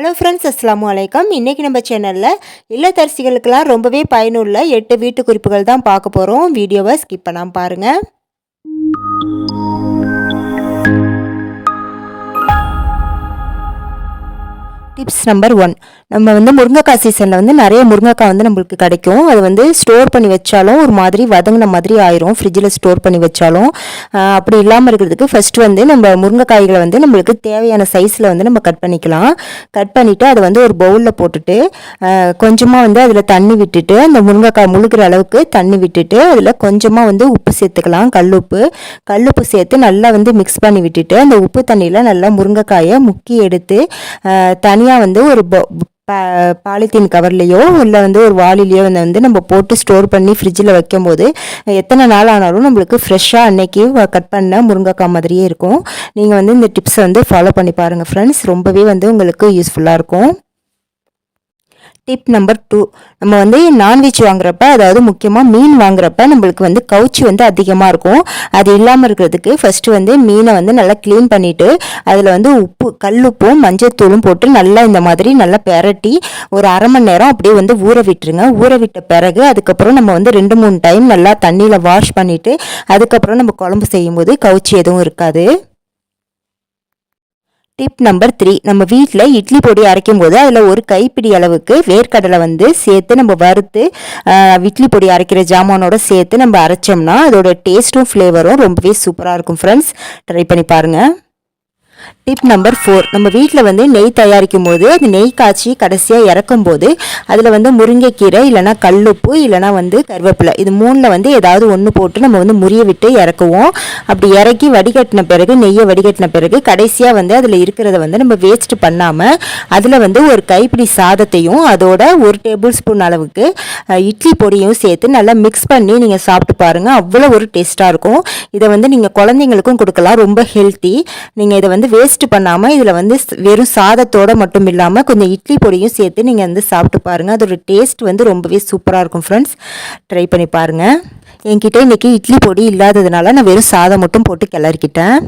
Hello friends அஸ்லாம் வலைக்கம் இன்றைக்கி நம்ம சேனலில் இல்லத்தரசிகளுக்கெல்லாம் ரொம்பவே பயனுள்ள எட்டு வீட்டு குறிப்புகள் தான் பார்க்க போகிறோம் வீடியோவை ஸ்கிப் பண்ணாமல் பாருங்கள் டிப்ஸ் நம்பர் ஒன் நம்ம வந்து முருங்கைக்காய் சீசனில் வந்து நிறைய முருங்கைக்காய் வந்து நம்மளுக்கு கிடைக்கும். அது வந்து ஸ்டோர் பண்ணி வச்சாலும் ஒரு மாதிரி வதங்கின மாதிரி ஆயிரும். ஃப்ரிட்ஜில் ஸ்டோர் பண்ணி வச்சாலும். அப்படி இல்லாமல் இருக்கிறதுக்கு ஃபஸ்ட்டு வந்து நம்ம முருங்கைக்காய்களை வந்து நம்மளுக்கு தேவையான சைஸில் வந்து நம்ம கட் பண்ணிக்கலாம். கட் பண்ணிவிட்டு அதை வந்து ஒரு பவுலில் போட்டுட்டு கொஞ்சமாக வந்து அதில் தண்ணி விட்டுட்டு அந்த முருங்கைக்காய் முழுகிற அளவுக்கு தண்ணி விட்டுட்டு அதில் கொஞ்சமாக வந்து உப்பு சேர்த்துக்கலாம். கல்லுப்பு கல்லுப்பு சேர்த்து நல்லா வந்து மிக்ஸ் பண்ணி விட்டுட்டு அந்த உப்பு தண்ணியில் நல்லா முருங்கைக்காயை முக்கி எடுத்து தனியாக வந்து ஒரு பாலித்தீன் கவர்லேயோ இல்லை வந்து ஒரு வாளிலையோ வந்து வந்து நம்ம போட்டு ஸ்டோர் பண்ணி ஃப்ரிட்ஜில் வைக்கும்போது எத்தனை நாள் ஆனாலும் நம்மளுக்கு ஃப்ரெஷ்ஷாக அன்னைக்கு கட் பண்ண முருங்கைக்காய் மாதிரியே இருக்கும். நீங்கள் வந்து இந்த டிப்ஸை வந்து ஃபாலோ பண்ணி பாருங்கள் ஃப்ரெண்ட்ஸ். ரொம்பவே வந்து உங்களுக்கு யூஸ்ஃபுல்லாக இருக்கும். டிப் நம்பர் டூ நம்ம வந்து நான்வெஜ் வாங்குறப்ப அதாவது முக்கியமாக மீன் வாங்குறப்ப நம்மளுக்கு வந்து கவுச்சி வந்து அதிகமாக இருக்கும். அது இல்லாமல் இருக்கிறதுக்கு ஃபஸ்ட்டு வந்து மீனை வந்து நல்லா க்ளீன் பண்ணிவிட்டு அதில் வந்து உப்பு கல்லுப்பும் மஞ்சத்தூளும் போட்டு நல்லா இந்த மாதிரி நல்லா பெரட்டி ஒரு அரை மணி நேரம் அப்படியே வந்து ஊற விட்டுருங்க. ஊற விட்ட பிறகு அதுக்கப்புறம் நம்ம வந்து ரெண்டு மூணு டைம் நல்லா தண்ணியில் வாஷ் பண்ணிவிட்டு அதுக்கப்புறம் நம்ம குழம்பு செய்யும்போது கவுச்சி எதுவும் இருக்காது. டிப் நம்பர் த்ரீ நம்ம வீட்டில் இட்லி பொடி அரைக்கும் போது அதில் ஒரு கைப்பிடி அளவுக்கு வேர்க்கடலை வந்து சேர்த்து நம்ம வறுத்து இட்லி பொடி அரைக்கிற ஜாமானோட சேர்த்து நம்ம அரைச்சோம்னா அதோட டேஸ்ட்டும் ஃப்ளேவரும் ரொம்பவே சூப்பராக இருக்கும் ஃப்ரெண்ட்ஸ் ட்ரை பண்ணி பாருங்கள் டிப் நம்பர் ஃபோர் நம்ம வீட்டில் வந்து நெய் தயாரிக்கும் போது அது நெய் காய்ச்சி கடைசியாக இறக்கும் போது அதில் வந்து முருங்கைக்கீரை இல்லைனா கல்லுப்பு இல்லைனா வந்து கருவேப்பிலை. இது மூணில் வந்து ஏதாவது ஒன்று போட்டு நம்ம வந்து முறிய விட்டு இறக்குவோம். அப்படி இறக்கி வடிகட்டின பிறகு நெய்யை வடிகட்டின பிறகு கடைசியாக வந்து அதில் இருக்கிறத வந்து நம்ம வேஸ்ட் பண்ணாமல் அதில் வந்து ஒரு கைப்பிடி சாதத்தையும் அதோட ஒரு டேபிள் ஸ்பூன் அளவுக்கு இட்லி பொடியும் சேர்த்து நல்லா மிக்ஸ் பண்ணி நீங்கள் சாப்பிட்டு பாருங்கள் அவ்வளோ ஒரு டேஸ்ட்டாக இருக்கும். இதை வந்து நீங்கள் குழந்தைங்களுக்கும் கொடுக்கலாம். ரொம்ப ஹெல்த்தி நீங்கள் இதை வந்து வேஸ்ட் பண்ணாமல் இதில் வந்து வெறும் சாதத்தோட மட்டும் இல்லாமல் கொஞ்சம் இட்லி பொடியும் சேர்த்து நீங்கள் வந்து சாப்பிட்டு பாருங்கள் அதோட டேஸ்ட் வந்து ரொம்பவே சூப்பராக இருக்கும் ஃப்ரெண்ட்ஸ் ட்ரை பண்ணி பாருங்கள் என்கிட்ட இன்றைக்கி இட்லி பொடி இல்லாததுனால நான் வெறும் சாதம் மட்டும் போட்டு கிளறிக்கிட்டேன்.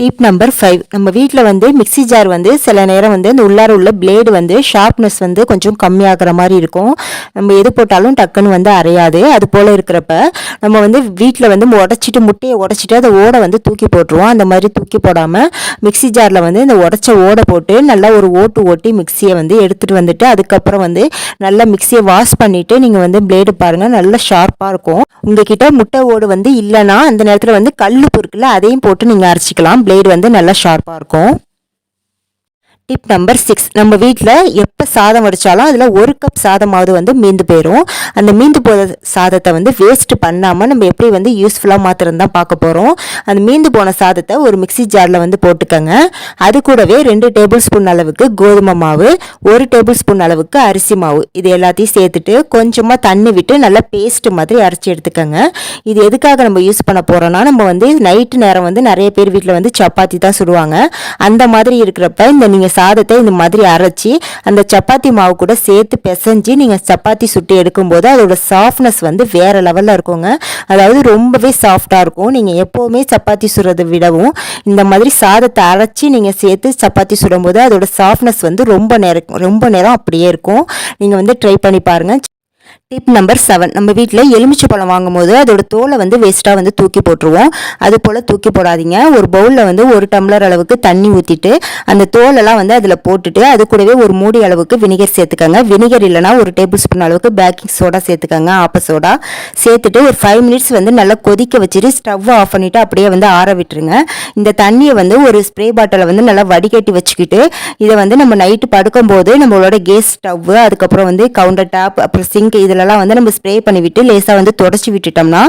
டிப் நம்பர் ஃபைவ் நம்ம வீட்டில் வந்து மிக்ஸி ஜார் வந்து சில நேரம் வந்து இந்த உள்ளார உள்ள பிளேடு வந்து ஷார்ப்னஸ் வந்து கொஞ்சம் கம்மியாகிற மாதிரி இருக்கும். நம்ம எது போட்டாலும் டக்குன்னு வந்து அரையாது. அது போல் இருக்கிறப்ப நம்ம வந்து வீட்டில் வந்து உடச்சிட்டு முட்டையை உடச்சிட்டு அதை ஓடை வந்து தூக்கி போட்டுருவோம். அந்த மாதிரி தூக்கி போடாமல் மிக்ஸி ஜாரில் வந்து இந்த உடச்ச ஓடை போட்டு நல்லா ஒரு ஓட்டு ஓட்டி மிக்ஸியை வந்து எடுத்துகிட்டு வந்துட்டு அதுக்கப்புறம் வந்து நல்லா மிக்ஸியை வாஷ் பண்ணிவிட்டு நீங்கள் வந்து பிளேடு பாருங்கள் நல்லா ஷார்ப்பாக இருக்கும். உங்ககிட்ட முட்டை ஓடு வந்து இல்லைன்னா அந்த நேரத்தில் வந்து கல் பொருக்கில் அதையும் போட்டு நீங்கள் அரைச்சிக்கலாம். பிளேடு வந்து நல்லா ஷார்ப்பாக இருக்கும். டிப் நம்பர் சிக்ஸ் நம்ம வீட்டில் எப்போ சாதம் வடித்தாலும் அதில் ஒரு கப் சாதமாவது வந்து மீந்து போயிடும் அந்த மீந்து போகிற சாதத்தை வந்து வேஸ்ட் பண்ணாமல் நம்ம எப்படி வந்து யூஸ்ஃபுல்லாக மாத்திரம் தான் பார்க்க போகிறோம் அந்த மீந்து போன சாதத்தை ஒரு மிக்ஸி ஜாரில் வந்து போட்டுக்கோங்க. அது கூடவே ரெண்டு டேபிள் ஸ்பூன் அளவுக்கு கோதுமை மாவு ஒரு டேபிள் ஸ்பூன் அளவுக்கு அரிசி மாவு. இது எல்லாத்தையும் சேர்த்துட்டு கொஞ்சமாக தண்ணி விட்டு நல்லா பேஸ்ட் மாதிரி அரைச்சி எடுத்துக்கோங்க. இது எதுக்காக நம்ம யூஸ் பண்ண போகிறோம்னா நம்ம வந்து நைட்டு நேரம் வந்து நிறைய பேர் வீட்டில் வந்து சப்பாத்தி தான் சுடுவாங்க. அந்த மாதிரி இருக்கிறப்ப இந்த நீங்கள் சாதத்தை இந்த மாதிரி அரைச்சி அந்த சப்பாத்தி மாவு கூட சேர்த்து பிசைஞ்சு நீங்கள் சப்பாத்தி சுட்டு எடுக்கும்போது அதோட சாஃப்ட்னஸ் வந்து வேறு லெவலில் இருக்குங்க. அதாவது ரொம்பவே சாஃப்டாக இருக்கும். நீங்கள் எப்போவுமே சப்பாத்தி சுடுறதை விடவும் இந்த மாதிரி சாதத்தை அரைச்சி நீங்கள் சேர்த்து சப்பாத்தி சுடும்போது அதோட சாஃப்ட்னஸ் வந்து ரொம்ப நேரம் ரொம்ப நேரம் அப்படியே இருக்கும். நீங்கள் வந்து ட்ரை பண்ணி பாருங்கள் டிப் நம்பர் செவன் நம்ம வீட்டில் எலுமிச்சை பழம் வாங்கும்போது அதோட தோலை வந்து வேஸ்ட்டாக வந்து தூக்கி போட்டுருவோம். அது போல் தூக்கி போடாதீங்க. ஒரு பவுலில் வந்து ஒரு டம்ளர் அளவுக்கு தண்ணி ஊற்றிட்டு அந்த தோலெல்லாம் வந்து அதில் போட்டுட்டு அது கூடவே ஒரு மூடி அளவுக்கு வினிகர் சேர்த்துக்கோங்க. வினிகர் இல்லைனா ஒரு டேபிள் ஸ்பூன் அளவுக்கு பேக்கிங் சோடா சேர்த்துக்கோங்க ஆப்ப சோடா சேர்த்துட்டு ஒரு ஃபைவ் மினிட்ஸ் வந்து நல்லா கொதிக்க வச்சுட்டு ஸ்டவ் ஆஃப் பண்ணிவிட்டு அப்படியே வந்து ஆற விட்டுருங்க. இந்த தண்ணியை வந்து ஒரு ஸ்ப்ரே பாட்டிலை வந்து நல்லா வடிகட்டி வச்சுக்கிட்டு இதை வந்து நம்ம நைட்டு படுக்கும்போது நம்மளோட கேஸ் ஸ்டவ் அதுக்கப்புறம் வந்து கவுண்டர் டாப் அப்புறம் சிங்க் இதெல்லாம் வந்து நம்ம ஸ்ப்ரே பண்ணி விட்டு லேசாக வந்து தொடச்சி விட்டுட்டோம்னா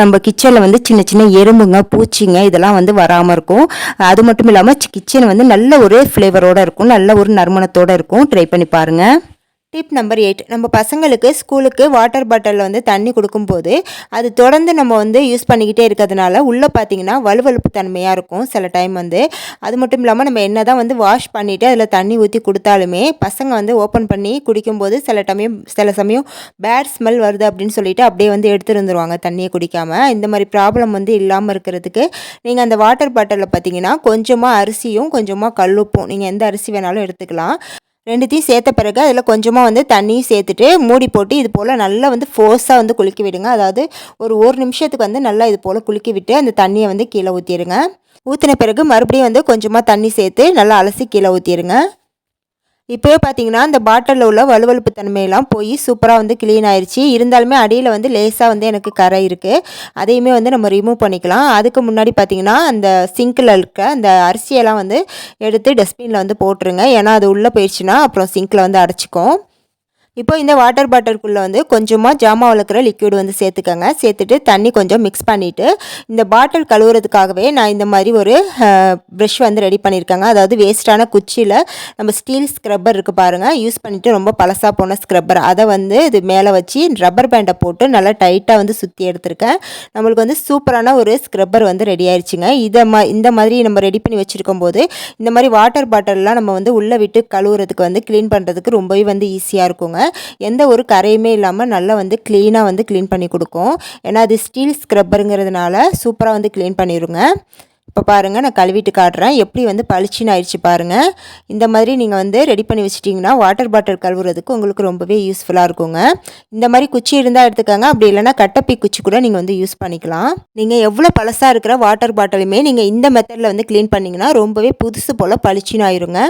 நம்ம கிச்சனில் வந்து சின்ன சின்ன எறும்புங்க பூச்சிங்க இதெல்லாம் வந்து வராமல் இருக்கும். அது மட்டும் இல்லாமல் கிச்சன் வந்து நல்ல ஒரு ஃப்ளேவரோடு இருக்கும் நல்ல ஒரு நறுமணத்தோடு இருக்கும். ட்ரை பண்ணி பாருங்கள் டிப் நம்பர் எயிட் நம்ம பசங்களுக்கு ஸ்கூலுக்கு வாட்டர் பாட்டிலில் வந்து தண்ணி கொடுக்கும்போது அது தொடர்ந்து நம்ம வந்து யூஸ் பண்ணிக்கிட்டே இருக்கிறதுனால உள்ளே பார்த்தீங்கன்னா வலுவலுப்பு தன்மையாக இருக்கும் சில டைம் வந்து. அது மட்டும் இல்லாமல் நம்ம என்ன தான் வந்து வாஷ் பண்ணிவிட்டு அதில் தண்ணி ஊற்றி கொடுத்தாலுமே பசங்க வந்து ஓப்பன் பண்ணி குடிக்கும்போது சில டைம் சில சமயம் பேட் ஸ்மெல் வருது அப்படின்னு சொல்லிட்டு அப்படியே வந்து எடுத்துருந்துருவாங்க தண்ணியை குடிக்காமல் இந்த மாதிரி ப்ராப்ளம் வந்து இல்லாமல் இருக்கிறதுக்கு நீங்கள் அந்த வாட்டர் பாட்டிலில் பார்த்தீங்கன்னா கொஞ்சமாக அரிசியும் கொஞ்சமாக கல்லுப்பும் நீங்கள் எந்த அரிசி வேணாலும் எடுத்துக்கலாம். ரெண்டுத்தையும் சேர்த்த பிறகு அதில் கொஞ்சமாக வந்து தண்ணியும் சேர்த்துட்டு மூடி போட்டு இது போல் நல்லா வந்து ஃபோர்ஸாக வந்து குளிக்க விடுங்க. அதாவது ஒரு ஒரு நிமிஷத்துக்கு வந்து நல்லா இது போல் குளிக்க விட்டு அந்த தண்ணியை வந்து கீழே ஊற்றிடுங்க ஊற்றின பிறகு மறுபடியும் வந்து கொஞ்சமாக தண்ணி சேர்த்து நல்லா அலசி கீழே ஊற்றிடுங்க இப்போயே பார்த்தீங்கன்னா அந்த பாட்டிலில் உள்ள வலுவலுப்பு தன்மையெல்லாம் போய் சூப்பராக வந்து க்ளீன் ஆயிடுச்சு இருந்தாலுமே அடியில் வந்து லேசாக வந்து எனக்கு கரை இருக்குது அதையுமே வந்து நம்ம ரிமூவ் பண்ணிக்கலாம். அதுக்கு முன்னாடி பார்த்தீங்கன்னா அந்த சிங்கில் இருக்க அந்த அரிசியெல்லாம் வந்து எடுத்து டஸ்ட்பினில் வந்து போட்டுருங்க. ஏன்னா அது உள்ளே போயிடுச்சுன்னா அப்புறம் சிங்கில் வந்து அடைச்சிக்கும். இப்போ இந்த வாட்டர் பாட்டிலுக்குள்ளே வந்து கொஞ்சமாக ஜாமா வளர்க்குற லிக்யூடு வந்து சேர்த்துக்கோங்க. சேர்த்துட்டு தண்ணி கொஞ்சம் மிக்ஸ் பண்ணிவிட்டு இந்த பாட்டில் கழுவுறதுக்காகவே நான் இந்த மாதிரி ஒரு ப்ரெஷ் வந்து ரெடி பண்ணியிருக்கேங்க. அதாவது வேஸ்ட்டான குச்சியில் நம்ம ஸ்டீல் ஸ்க்ரப்பர் இருக்குது பாருங்கள் யூஸ் பண்ணிவிட்டு ரொம்ப பழசாக போன ஸ்க்ரப்பர் அதை வந்து இது மேலே வச்சு ரப்பர் பேண்டை போட்டு நல்லா டைட்டாக வந்து சுற்றி எடுத்திருக்கேன். நம்மளுக்கு வந்து சூப்பரான ஒரு ஸ்க்ரப்பர் வந்து ரெடி ஆயிடுச்சுங்க இதை மா இந்த மாதிரி நம்ம ரெடி பண்ணி வச்சுருக்கும் போது இந்த மாதிரி வாட்டர் பாட்டிலெலாம் நம்ம வந்து உள்ளே விட்டு கழுவுறதுக்கு வந்து க்ளீன் பண்ணுறதுக்கு ரொம்பவே வந்து ஈஸியாக இருக்குங்க. எந்த ஒரு கரையுமே இல்லாமல் நல்லா வந்து க்ளீனாக வந்து க்ளீன் பண்ணி கொடுக்கும். ஏன்னா அது ஸ்டீல் ஸ்க்ரப்பருங்கிறதுனால சூப்பராக வந்து க்ளீன் பண்ணிடுங்க இப்போ பாருங்கள் நான் கழுவிட்டு காட்டுறேன். எப்படி வந்து பளிச்சின்னு ஆயிடுச்சு பாருங்கள் இந்த மாதிரி நீங்கள் வந்து ரெடி பண்ணி வச்சிட்டிங்கன்னா வாட்டர் பாட்டில் கழுவுறதுக்கு உங்களுக்கு ரொம்பவே யூஸ்ஃபுல்லாக இருக்குங்க. இந்த மாதிரி குச்சி இருந்தால் எடுத்துக்கோங்க. அப்படி இல்லைனா கட்டப்பி குச்சி கூட நீங்கள் வந்து யூஸ் பண்ணிக்கலாம். நீங்கள் எவ்வளோ பழசாக இருக்கிற வாட்டர் பாட்டிலுமே நீங்கள் இந்த மெத்தடில் வந்து க்ளீன் பண்ணிங்கன்னா ரொம்பவே புதுசு போல் பளிச்சின்னு ஆயிருங்க.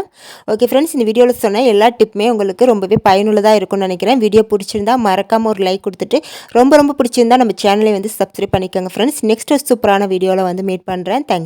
ஓகே ஃப்ரெண்ட்ஸ் இந்த வீடியோவில் சொன்ன எல்லா டிப்புமே உங்களுக்கு ரொம்பவே பயனுள்ளதாக இருக்கும்னு நினைக்கிறேன். வீடியோ பிடிச்சிருந்தா மறக்காமல் ஒரு லைக் கொடுத்துட்டு ரொம்ப ரொம்ப பிடிச்சிருந்தா நம்ம சேனலை வந்து சப்ஸ்கிரைப் பண்ணிக்கோங்க ஃப்ரெண்ட்ஸ் நெக்ஸ்ட் சூப்பரான வீடியோவில் வந்து மீட் பண்ணுறேன் தேங்க்ஸ்